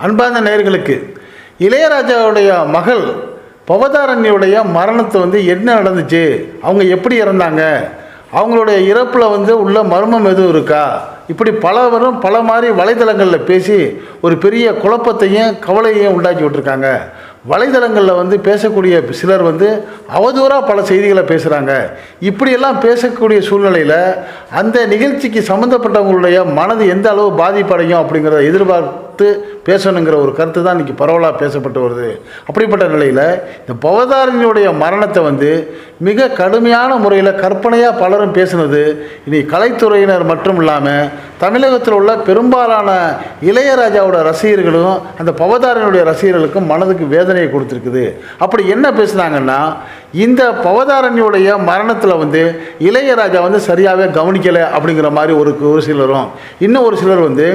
அன்பார்ந்த நேர்களுக்கு இளையராஜாவுடைய மகள் பவதாரண்யுடைய மரணத்தை வந்து என்ன நடந்துச்சு? அவங்க எப்படி இறந்தாங்க? அவங்களுடைய இறப்பில் வந்து உள்ள மர்மம் எதுவும் இருக்கா? இப்படி பலவரும் பல மாதிரி வலைதளங்களில் பேசி ஒரு பெரிய குழப்பத்தையும் கவலையையும் உண்டாக்கி விட்டுருக்காங்க. வலைதளங்களில் வந்து பேசக்கூடிய சிலர் வந்து அவதூறாக பல செய்திகளை பேசுகிறாங்க இப்படியெல்லாம் பேசக்கூடிய சூழ்நிலையில் அந்த நிகழ்ச்சிக்கு சம்மந்தப்பட்டவங்களுடைய மனது எந்த அளவு பாதிப்படையும் அப்படிங்கிறத எதிர்பார்த்து பேசணுங்கிற ஒரு கருத்து தான் இன்றைக்கி பரவலாக பேசப்பட்டு வருது. அப்படிப்பட்ட நிலையில் இந்த பவதாரணியுடைய மரணத்தை வந்து மிக கடுமையான முறையில் கற்பனையாக பலரும் பேசுனது இனி கலைத்துறையினர் மட்டும் இல்லாமல் தமிழகத்தில் உள்ள பெரும்பாலான இளையராஜாவோட ரசிகர்களும் அந்த பவதாரனுடைய ரசிகர்களுக்கும் மனதுக்கு வேதனையை கொடுத்துருக்குது. அப்படி என்ன பேசுனாங்கன்னா இந்த பவதாரணியுடைய மரணத்தில் வந்து இளையராஜா வந்து சரியாகவே கவனிக்கலை அப்படிங்கிற மாதிரி ஒரு ஒரு சிலரும் இன்னும் ஒரு சிலர் வந்து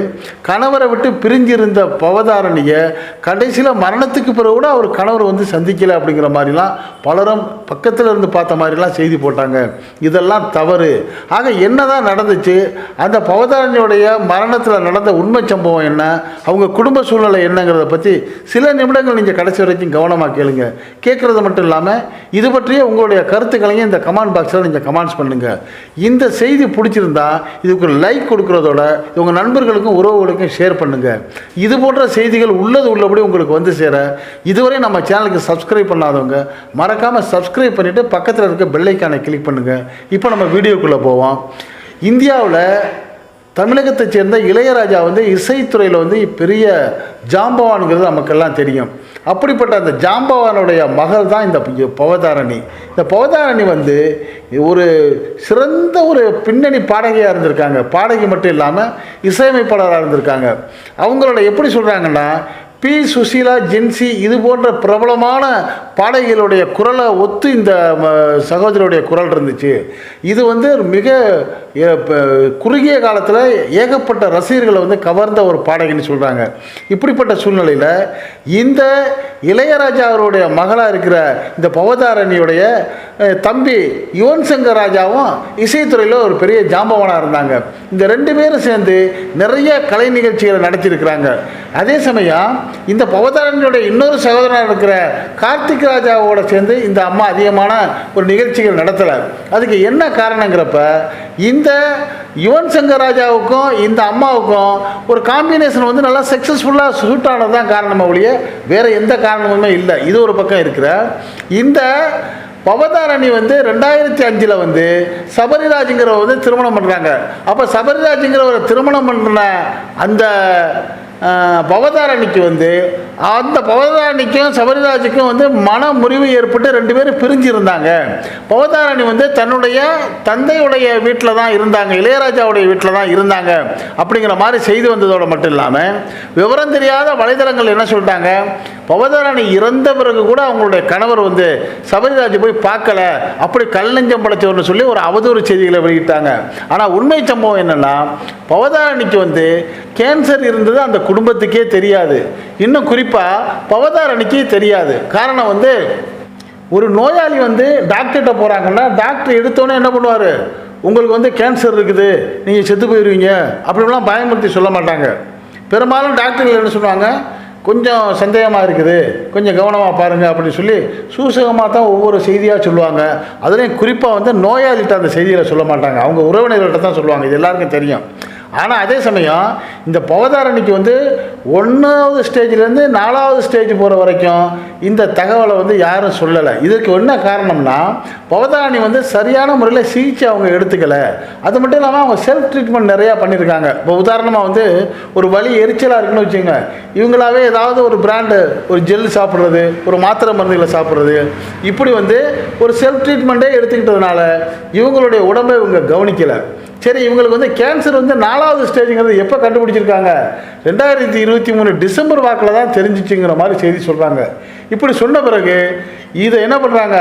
கணவரை விட்டு பிரிஞ்சிருந்த பவதாரணியை கடைசியில் மரணத்துக்கு பிறகு கூட அவர் கணவர் வந்து சந்திக்கலை அப்படிங்கிற மாதிரிலாம் பலரும் பக்கத்தில் இருந்து பார்த்த மாதிரிலாம் செய்தி போட்டாங்க. இதெல்லாம் தவறு. ஆக என்னதான் நடந்துச்சு? அந்த பவதாரணியுடைய மரணத்தில் நடந்த உண்மை சம்பவம் என்ன? அவங்க குடும்ப சூழ்நிலை என்னங்கிறத பற்றி சில நிமிடங்கள் நீங்கள் கடைசி வரைக்கும் கவனமாக கேளுங்க. கேட்குறது மட்டும் இல்லாமல் இது பற்றிய உங்களுடைய கருத்துக்களையும் இந்த கமெண்ட் பாக்ஸில் நீங்கள் கமெண்ட்ஸ் பண்ணுங்கள் இந்த செய்தி பிடிச்சிருந்தா இதுக்கு ஒரு லைக் கொடுக்குறதோட உங்கள் நண்பர்களுக்கும் உறவுகளுக்கும் ஷேர் பண்ணுங்கள் இது போன்ற செய்திகள் உள்ளது உள்ளபடி உங்களுக்கு வந்து சேர இதுவரை நம்ம சேனலுக்கு சப்ஸ்கிரைப் பண்ணாதவங்க மறக்காமல் சப்ஸ்கிரைப் பண்ணிவிட்டு பக்கத்தில் இருக்க பெல்லைக்கானை கிளிக் பண்ணுங்கள் இப்போ நம்ம வீடியோக்குள்ளே போவோம். இந்தியாவில் தமிழகத்தை சேர்ந்த இளையராஜா வந்து இசைத்துறையில் வந்து பெரிய ஜாம்பவான்கிறது நமக்கெல்லாம் தெரியும். அப்படிப்பட்ட அந்த ஜாம்பவானுடைய மகள் தான் இந்த பவதாரணி. இந்த பவதாரணி வந்து ஒரு சிறந்த ஒரு பின்னணி பாடகையாக இருந்திருக்காங்க. பாடகி மட்டும் இல்லாமல் இசையமைப்பாளராக இருந்திருக்காங்க. அவங்களோட எப்படி சொல்கிறாங்கன்னா பி. சுசீலா ஜென்சி இது போன்ற பிரபலமான பாடகிகளுடைய குரலை ஒத்து இந்த ம, சகோதரியுடைய குரல் இருந்துச்சு. இது வந்து மிக குறுகிய காலத்தில் ஏகப்பட்ட ரசிகர்களை வந்து கவர்ந்த ஒரு பாடகின்னு சொல்கிறாங்க இப்படிப்பட்ட சூழ்நிலையில் இந்த இளையராஜா அவருடைய மகளாக இருக்கிற இந்த பவதாரணியுடைய தம்பி யுவன் சங்கர் ராஜாவும் இசைத்துறையில் ஒரு பெரிய ஜாம்பவனாக இருந்தாங்க. இந்த ரெண்டு பேரும் சேர்ந்து நிறைய கலை நிகழ்ச்சிகளை நடத்தியிருக்கிறாங்க. அதே சமயம் இந்த பவதாரனுடைய இன்னொரு சகோதரனாக இருக்கிற கார்த்திக் ராஜாவோட சேர்ந்து இந்த அம்மா அதிகமான ஒரு நிகழ்ச்சிகள் நடத்தலை. அதுக்கு என்ன காரணங்கிறப்ப இந்த யுவன் சங்கர் ராஜாவுக்கும் இந்த அம்மாவுக்கும் ஒரு காம்பினேஷன் வந்து நல்லா சக்ஸஸ்ஃபுல்லாக சூட் ஆனது தான் காரணமாக ஒழிய வேறு எந்த காரணமுமே இல்லை. இது ஒரு பக்கம் இருக்கிற. இந்த பவதாரணி வந்து ரெண்டாயிரத்தி அஞ்சில் வந்து சபரிராஜுங்கிற வந்து திருமணம் பண்ணுறாங்க அப்போ சபரிராஜுங்கிற ஒரு திருமணம் பண்ணுற அந்த பவதாரணிக்கு வந்து அந்த பவதாரணிக்கும் சபரிராஜுக்கும் வந்து மன முறிவு ஏற்பட்டு ரெண்டு பேரும் பிரிஞ்சு இருந்தாங்க பவதாரணி வந்து தன்னுடைய தந்தையுடைய வீட்டில் தான் இருந்தாங்க இளையராஜாவுடைய வீட்டில் தான் இருந்தாங்க. அப்படிங்கிற மாதிரி செய்து வந்ததோடு மட்டும் இல்லாமல் விவரம் தெரியாத வலைதளங்கள் என்ன சொல்லிட்டாங்க பவதாரணி இறந்த பிறகு கூட அவங்களுடைய கணவர் வந்து சபரிராஜ் போய் பார்க்கல. அப்படி கல் நெஞ்சம் படைச்சவர்னு சொல்லி ஒரு அவதூறு செய்திகளை வெளியிட்டாங்க. ஆனால் உண்மை சம்பவம் என்னென்னா பவதாரணிக்கு வந்து கேன்சர் இருந்தது அந்த குடும்பத்துக்கே தெரியாது. இன்னும் குறிப்பாக பவதாரணிக்கு தெரியாது. காரணம் வந்து ஒரு நோயாளி வந்து டாக்டர்கிட்ட போகிறாங்கன்னா டாக்டர் எடுத்தோன்னே என்ன பண்ணுவார்? உங்களுக்கு வந்து கேன்சர் இருக்குது நீங்கள் செத்து போயிடுவீங்க அப்படிலாம் பயமுறுத்தி சொல்ல மாட்டாங்க. பெரும்பாலும் டாக்டர்கள் என்ன சொல்லுவாங்க? கொஞ்சம் சந்தேகமாக இருக்குது கொஞ்சம் கவனமாக பாருங்கள் அப்படின்னு சொல்லி சூசகமாக தான் ஒவ்வொரு செய்தியாக சொல்லுவாங்க. அதுலேயும் குறிப்பாக வந்து நோயாளிகிட்ட அந்த செய்திகளை சொல்ல மாட்டாங்க. அவங்க உறவினர்கள்ட்ட தான் சொல்லுவாங்க. இது எல்லாருக்கும் தெரியும். ஆனால் அதே சமயம் இந்த பவதாரணிக்கு வந்து ஒன்றாவது ஸ்டேஜ்லேருந்து நாலாவது ஸ்டேஜ் போகிற வரைக்கும் இந்த தகவலை வந்து யாரும் சொல்லலை. இதுக்கு என்ன காரணம்னா பவதாரணி வந்து சரியான முறையில் சிகிச்சை அவங்க எடுத்துக்கலை. அது மட்டும் இல்லாமல் அவங்க செல்ஃப் ட்ரீட்மெண்ட் நிறையா பண்ணியிருக்காங்க இப்போ உதாரணமாக வந்து ஒரு வலி எரிச்சலாக இருக்குன்னு வச்சுங்க இவங்களாவே ஏதாவது ஒரு பிராண்டு ஒரு ஜெல் சாப்பிட்றது ஒரு மாத்திரை மருந்துகளை சாப்பிட்றது. இப்படி வந்து ஒரு செல்ஃப் ட்ரீட்மெண்ட்டே எடுத்துக்கிட்டதுனால இவங்களுடைய உடம்பை இவங்க கவனிக்கலை. சரி இவங்களுக்கு வந்து கேன்சர் வந்து நாலு நாலாவது ஸ்டேஜுங்கிறது எப்போ கண்டுபிடிச்சிருக்காங்க? ரெண்டாயிரத்தி இருபத்தி மூணு டிசம்பர் வாக்கில் தான் தெரிஞ்சிச்சுங்கிற மாதிரி செய்தி சொல்கிறாங்க இப்படி சொன்ன பிறகு இதை என்ன பண்ணுறாங்க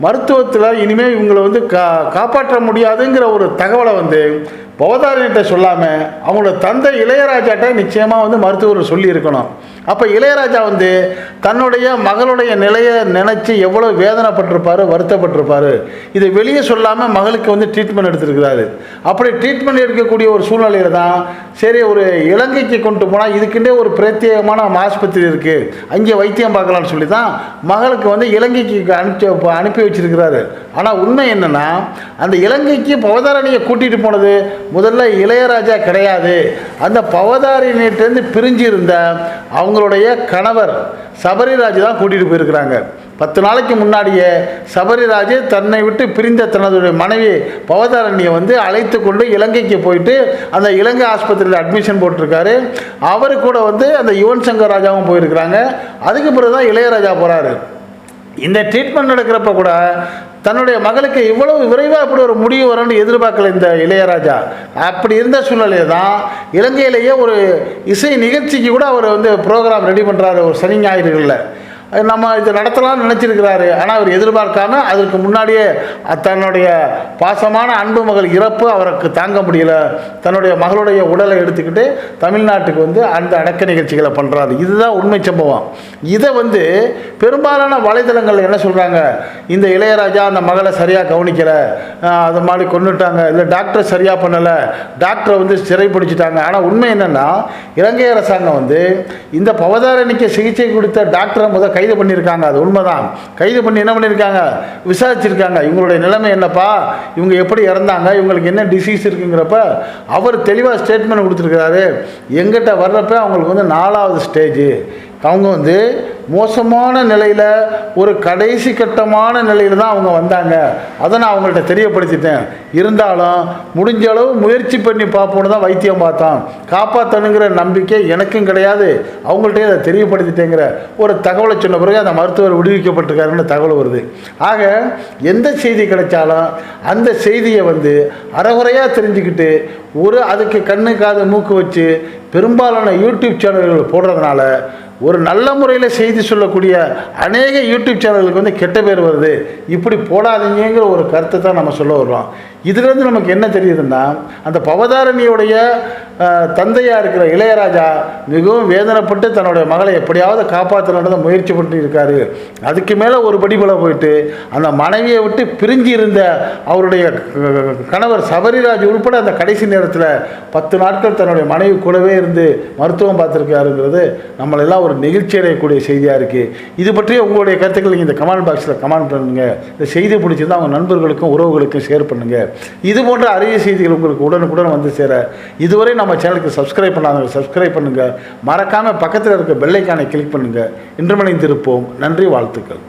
மருத்துவத்தில் இனிமேல் இவங்களை வந்து கா காப்பாற்ற முடியாதுங்கிற ஒரு தகவலை வந்து பவதாரிகிட்ட சொல்லாமல் அவங்களோட தந்தை இளையராஜாட்ட நிச்சயமாக வந்து மருத்துவர் சொல்லியிருக்கணும் அப்போ இளையராஜா வந்து தன்னுடைய மகளுடைய நிலையை நினச்சி எவ்வளோ வேதனைப்பட்டிருப்பார் வருத்தப்பட்டிருப்பாரு. இதை வெளியே சொல்லாமல் மகளுக்கு வந்து ட்ரீட்மெண்ட் எடுத்திருக்கிறாரு. அப்படி ட்ரீட்மெண்ட் எடுக்கக்கூடிய ஒரு சூழ்நிலையில் தான் சரி ஒரு இலங்கைக்கு கொண்டு போனால் இதுக்குண்டே ஒரு பிரத்யேகமான நம்ம ஆஸ்பத்திரி இருக்குது அங்கே வைத்தியம் பார்க்கலாம்னு சொல்லி தான் மகளுக்கு வந்து இலங்கைக்கு அனுப்பி அனுப்பி வச்சிருக்கிறாரு. ஆனால் உண்மை என்னென்னா அந்த இலங்கைக்கு பவதாரணியை கூட்டிகிட்டு போனது முதல்ல இளையராஜா கிடையாது. அந்த பவதாரணியிட்டேருந்து பிரிஞ்சு இருந்த அவங்களுடைய கணவர் சபரிராஜ் தான் கூட்டிகிட்டு போயிருக்கிறாங்க. பத்து நாளைக்கு முன்னாடியே சபரிராஜ் தன்னை விட்டு பிரிந்த தனதுடைய மனைவி பவதாரண்யை வந்து அழைத்து கொண்டு இலங்கைக்கு போயிட்டு அந்த இலங்கை ஆஸ்பத்திரியில் அட்மிஷன் போட்டிருக்காரு. அவரு கூட வந்து அந்த யுவன் சங்கர் ராஜாவும் போயிருக்கிறாங்க. அதுக்கு பிறகு தான் இளையராஜா போகிறாரு இந்த ட்ரீட்மெண்ட் நடக்கிறப்ப கூட தன்னுடைய மகளுக்கு இவ்வளவு விரைவாக இப்படி ஒரு முடிவு வரும்னு எதிர்பார்க்கல இந்த இளையராஜா? அப்படி இருந்த சூழ்நிலையை தான் இலங்கையிலேயே ஒரு இசை நிகழ்ச்சிக்கு கூட அவர் வந்து ப்ரோக்ராம் ரெடி பண்ணுறாரு ஒரு சனி ஞாயிறுகளில். நம்ம இதை நடத்தலாம்னு நினச்சிருக்கிறாரு. ஆனால் அவர் எதிர்பார்க்காம அதற்கு முன்னாடியே தன்னுடைய பாசமான அன்பு மகள் இறப்பு அவருக்கு தாங்க முடியல. தன்னுடைய மகளுடைய உடலை எடுத்துக்கிட்டு தமிழ்நாட்டுக்கு வந்து அந்த அடக்க நிகழ்ச்சிகளை பண்ணுறாரு இதுதான் உண்மை சம்பவம். இதை வந்து பெரும்பாலான வலைதளங்கள் என்ன சொல்கிறாங்க இந்த இளையராஜா அந்த மகளை சரியாக கவனிக்கலை. அது மாதிரி கொண்டுட்டாங்க இல்லை டாக்டர் சரியாக பண்ணலை. டாக்டரை வந்து சிறைப்பிடிச்சிட்டாங்க ஆனால் உண்மை என்னென்னா இலங்கை அரசாங்கம் வந்து இந்த பவதாரணிக்கு சிகிச்சை கொடுத்த டாக்டரை முதல் கைது பண்ணியிருக்காங்க. அது உண்மைதான். கைது பண்ணி என்ன பண்ணியிருக்காங்க? விசாரிச்சிருக்காங்க. இவங்களுடைய நிலைமை என்னப்பா? இவங்க எப்படி இறந்தாங்க? இவங்களுக்கு என்ன டிசீஸ் இருக்குங்கிறப்ப அவர் தெளிவாக ஸ்டேட்மெண்ட் கொடுத்துருக்கிறாரு. எங்கிட்ட வர்றப்ப அவங்களுக்கு வந்து நாலாவது ஸ்டேஜ் அவங்க வந்து மோசமான நிலையில் ஒரு கடைசி கட்டமான நிலையில் தான் அவங்க வந்தாங்க. அதை நான் அவங்கள்ட்ட தெரியப்படுத்திட்டேன். இருந்தாலும் முடிஞ்ச அளவு முயற்சி பண்ணி பார்ப்போன்னு தான் வைத்தியம் பார்த்தோம் காப்பாற்றணுங்கிற நம்பிக்கை எனக்கும் கிடையாது. அவங்கள்ட்டே அதை தெரியப்படுத்திட்டேங்கிற ஒரு தகவலை சொன்ன பிறகு அந்த மருத்துவர் விடுவிக்கப்பட்டிருக்காருன்னு தகவல் வருது. ஆக எந்த செய்தி கிடைச்சாலும் அந்த செய்தியை வந்து அறகுறையாக தெரிஞ்சுக்கிட்டு ஒரு அதுக்கு கண்ணு காது மூக்கு வச்சு பெரும்பாலான யூடியூப் சேனல்கள் போடுறதுனால ஒரு நல்ல முறையில் செய்தி சொல்லக்கூடிய அநேக யூடியூப் சேனல்களுக்கு வந்து கெட்ட பேர் வருது. இப்படி போடாதீங்கிற ஒரு கருத்தை தான் நம்ம சொல்ல வருவோம். இதுலேருந்து நமக்கு என்ன தெரியுதுன்னா அந்த பவதாரணியுடைய தந்தையாக இருக்கிற இளையராஜா மிகவும் வேதனைப்பட்டு தன்னுடைய மகளை எப்படியாவது காப்பாற்றணுன்றதை முயற்சி பண்ணி இருக்காரு அதுக்கு மேலே ஒரு படிபல போயிட்டு அந்த மனைவியை விட்டு பிரிஞ்சு இருந்த அவருடைய கணவர் சபரிராஜ் உள்பட அந்த கடைசி நேரத்தில் பத்து நாட்கள் தன்னுடைய மனைவி கூடவே இருந்து மருத்துவம் பார்த்துருக்காருங்கிறது நம்மளெல்லாம் ஒரு நெகிழ்ச்சி அடையக்கூடிய செய்தியாக இருக்குது இது பற்றிய உங்களுடைய கருத்துக்கள் நீங்கள் இந்த கமெண்ட் பாக்ஸில் கமெண்ட் பண்ணுங்கள் இந்த செய்தி பிடிச்சிருந்தால் அவங்க நண்பர்களுக்கும் உறவுகளுக்கும் ஷேர் பண்ணுங்கள் இது போன்ற அரிய செய்திகள் உங்களுக்கு உடனுக்குடன் வந்து சேர இதுவரை நம்ம சேனலுக்கு சப்ஸ்கிரைப் பண்ணாதவங்க சப்ஸ்கிரைப் பண்ணுங்கள் மறக்காமல் பக்கத்தில் இருக்க பெல்லைக்கானை கிளிக் பண்ணுங்கள் இன்றுமணி திருப்போம் நன்றி வாழ்த்துக்கள்.